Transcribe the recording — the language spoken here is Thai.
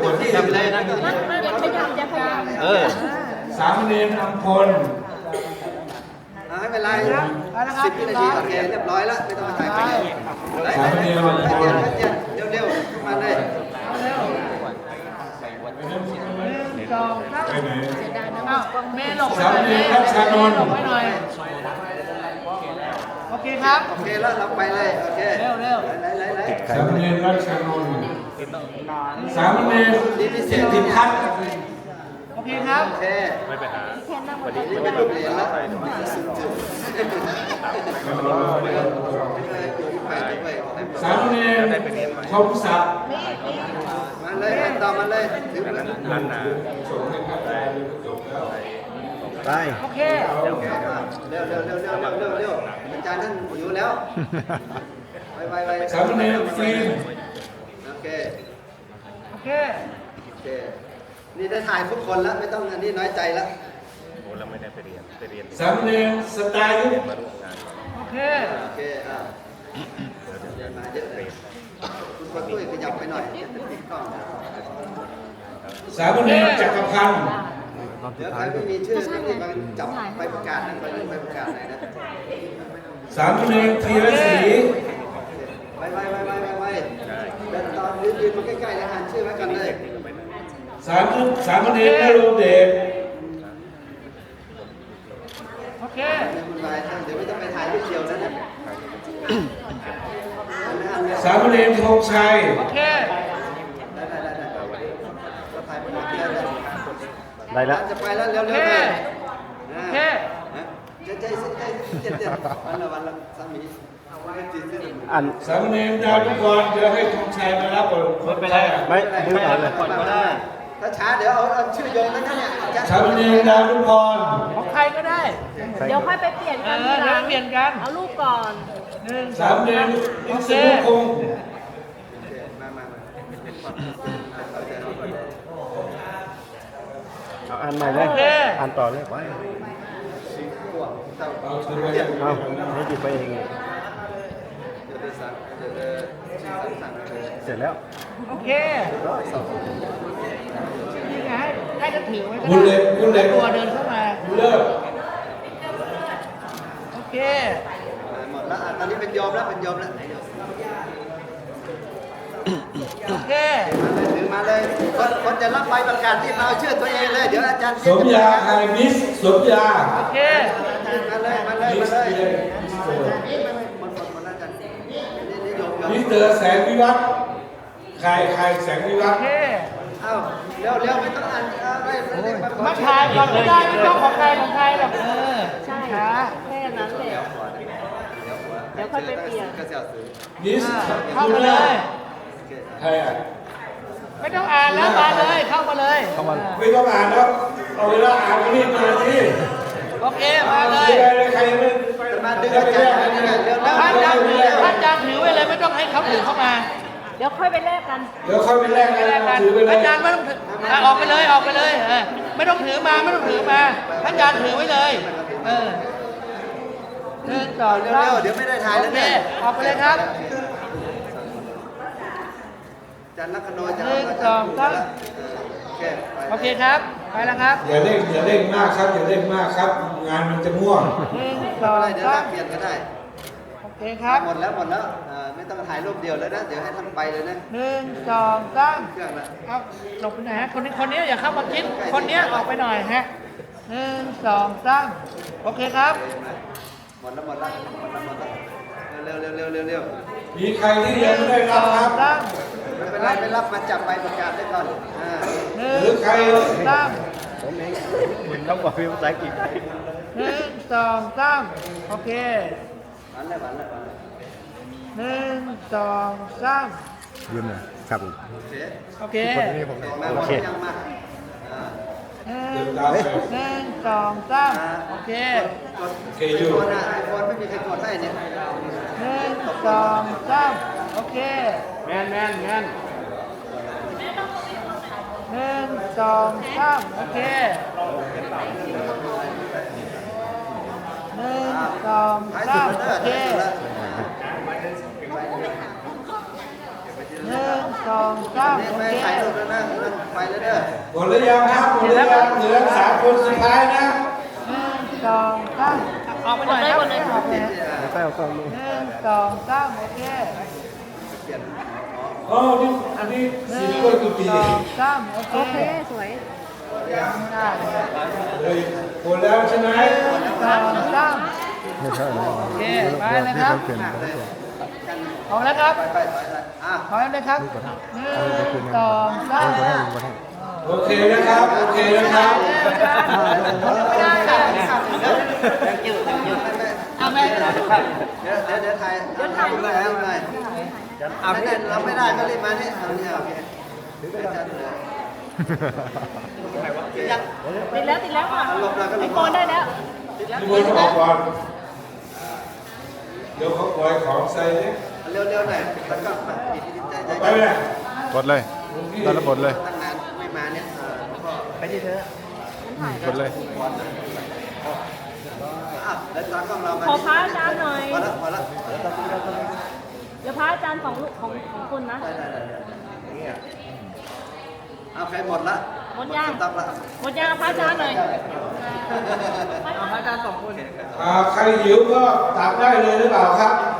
เต็มที่เลยนะอย่าขยับอย่าขยับเออสามเณรอัมพลไม่เป็นไรสิบวินาทีโอเคเรียบร้อยแล้วไม่ต้องมาถ่ายไปเลยสามเณรอัมพเย็นลเร็วเร็วมาเลยสองสามไปไหนอ้าวเมย์หลบสามเณรรัชชานนท์โอเคครับ โอเคแล้วเราไปเลย โอเค เร็วเร็วสามเณรรัชชานนท์ สามเมตรเศษสิบพันโอเคครับไม่ไปหาวันนี้ไม่ไปแล้วสามเมตรคมสัพท์มาเลยต่อมาเลยถือมันนันนไปโอเคเร็วเร็วเร็วเร็วเร็วเร็วอาจารย์ท่านอยู่แล้วไปไปไปสามเณรฟิล์ เค โอเค โอเค นี่ได้ถ่ายทุกคนแล้ว ไม่ต้องอันนี้น้อยใจแล้ว โอ้เราไม่ได้ไปเรียน ไปเรียนสามเณรสไตล์มาร่วมงานโอเค โอเค อ่าเดี๋ยวมาเยอะเลยคุณคนตุ้ยขยับไปหน่อยจะติดกล้องนะสามเณรจักรพันธ์เดี๋ยวใครไม่มีชื่อนี่มาจับไปประกาศนะไปไปประกาศไหนนะสามเณรธีรศรีไปไปไป สามทุกสามสามเณรไม่รวมเด็กโอเคเดี๋ยวไม่ต้องไปถ่ายรูปเดียวนะเนี่ยสามเณรทองชัยโอเคได้แล้วจะไปแล้วเร็วๆโอเค ใจใจใจเจ็ดเจ็ดวันละวันละสามีวันละจีนเส้นอันสามเณรดาวทุกรเดี๋ยวให้ธงชัยมารับก่อนไม่เป็นไรไม่ดึงออกเลยก่อนก็ได้ถ้าช้าเดี๋ยวเอาเอาชื่อโยงนั่นนะเนี่ยจะสามเณรดาวทุกรของใครก็ได้ เดี๋ยวค่อยไปเปลี่ยนเอกันอทีหเดี๋ยลัวงเปลี่ยนกันเอารูปก่อนหนึ่งสสาองมเณสารมอิโอนเคสุพงศ์มามามาเอาอ่านใหม่เลยโอเคอ่านต่อเลยไป เอาถือไปเอาให้หยิบไปเองเดี๋ยวเดี๋ยวสั่งเดี๋ยวเดี๋ยวชื่อสั่งงเลยเสร็จแล้ว โอเคนี่ไงให้ให้จะถือไว้ก็บุญเล็ได้กบุญเล็กตัวเดินเข้ามา เลิศโอเค หมดแล้วอะตอนนี้เป็นโยมแล้วเป็นโยมแล้ว โอเคถือ มาเลย คนคนจะรับใบประกาศที่มาเอาชื่อตัวเองเลย เดี๋ยวอาจารย์สมยาไฮมิสสมยาโอเคมาเลยมาเลยมิมาสเลยเตอร์มิสเตอร์หมดหมดหมดแล้วอาจารย์นี่นี่โยมโยมมิสเตอร์แสงวิวัฒน์ใครใครแสงวิวัโอฒน์เคเอ้าเร็วเร็วไม่ต้องอ่านเอาได้เรียกมาถ่ายก่อนไม่ได้ไม่ต้องของใครของใครหรอกเออใช่ช้าแค่นั้นแหละเดี๋ยวค่อยไปเปลี่ยนก็เสียวซื้อมิสอ่าเข้ามาเลยใครอะ ไม่ต้องอ่านแล้วมาเลยเข้ามาเลยเข้ามาไม่ต้องอ่านแล้วเอาเวลาอ่านก็รีบมาที่โอเคมาเลยไม่ได้เลยใครไม่มาดึงอาจารย์มาเนี่ยเร็วเร็วท่านเร็จาวงเร็วท่านจางถือไว้เลยไม่ต้องให้เขาถือเข้ามา เดี๋ยวค่อยไปแลกกันเดี๋ยวค่อยไปแลกกันไม่ได้กันถือไปเลยอาจารย์ไม่ต้องถืออะออกไปเลยออกไปเลยเออไม่ต้องถือมาไม่ต้องถือมาท่านอาจารย์ถือไว้เลย เออหนึ่งสองเร็วสาเร็วมเดี๋ยวไม่ได้ถ่ายโอแล้วเคเนี่ยออกไปเลยครับอา จารย์ลักขณนจะหนึ่งสองสามโอเคไปโอเคครับ ไปแล้วครับอย่าเร่งอย่าเร่งมากครับอย่าเร่งมากครับ งานมันจะม่วงหนึ่งสต่อองเดี๋ยวสาแลมกเปลี่ยนก็ได้โอเคครับหมดแล้วหมดแล้วอ่าไม่ต้องถ่ายรูปเดียวแล้วนะเดี๋ยวให้ท่านไปเลยนะหนึ่งสองสามเครื่องละเอาหลบไปไหนฮะคนนี้คนนี้อย่าเข้ามาคิดคนนี้ออกไปหน่อยฮะหนึ่งสองสามโอเคครับหมดแล้วหมดแล้วหมดแล้วหมดแล้วเร็วเร็วเร็วเร็วเร็วมีใครที่ยังไม่ได้สรัอบคงรับ รับมาจับใบประกาศได้ก่อนอ่าหนึ่หรืงอใครสามผมเองต้องบอกเป็นภาษาอังกฤษหนึ่งสองสามโอเคหวานเลยหวานเลยหวานเลยหนึ่งสองสามยืมหน่อยครับโอเคโอเคนี่ผมมาหมดยังมาอ่าหนึ่งหนึ่งสองสามโอเคกดโอเคไอยู่โฟนอะไอโฟนไม่มีใครกดให้เนี่ยหนึ่งสองสามโอเค แมนแมนแมน หนึ่งสองสามโอเคหนึ่งสองสามโอเคหนึ่งสองสามโอเคไปแล้วเด้อหมดแล้วยังครับหมดแล้วยังเหลือสามคนสุดท้ายนะหนึ่งสองสามออกไปหน่อยครับออกไปแล้วเด้อหนึ่งสองสามโอเค อ๋อนี่อันนี้หสีนึ่งกล้วยกุฏิสองสามโอเคโอเคสวยได้เลยเลยหมดแล้วใช่ไหมสองสามไม่ใช่นะโอเคไปเลยครับที่เขาเปลี่ยนเขาเปลี่ยนออกแล้วครับไปไปไปอะถอยเลยครับหนึ่งสองสามเอาไปให้เอาไปให้โอเคนะครับ โอเคนะครับไม่ได้ค่ะเอาแม่ เดี๋ยวเดี๋ยวเดี๋ยวถ่ายเดี๋ยวถ่ายรูปให้หน่อยอะไม่ได้เราไม่ได้ก็รีบมาเนี่ยเอาเนี่ยโอเคถือไปจัดเลยติดแล้วติดแล้วค่ะไอโฟนได้แล้วนี่บนออก่อนเดี๋ยวเขาปล่อยของใส่เนี่ยเร็วๆหน่อยแล้วก็ไปใจใจไปหมกดเลยตอนระบดเลยตั้งนานไม่มาเนี่ยเออหลวงพ่อไปที่เธอกดเลย อะแล้วตากล้องเรามาขอพระอาจารย์หน่อยพอละพอละเดี๋ยวพระอาจารย์ของลูกของของคุณนะได้ได้ได้เอาใครหมดละหมดยังสต็อปละหมดยังเอาพระอาจารย์หน่อยเอาพระอาจารย์สองคน อ่าใครหิวก็ตักได้เลยหรือเปล่าครับพ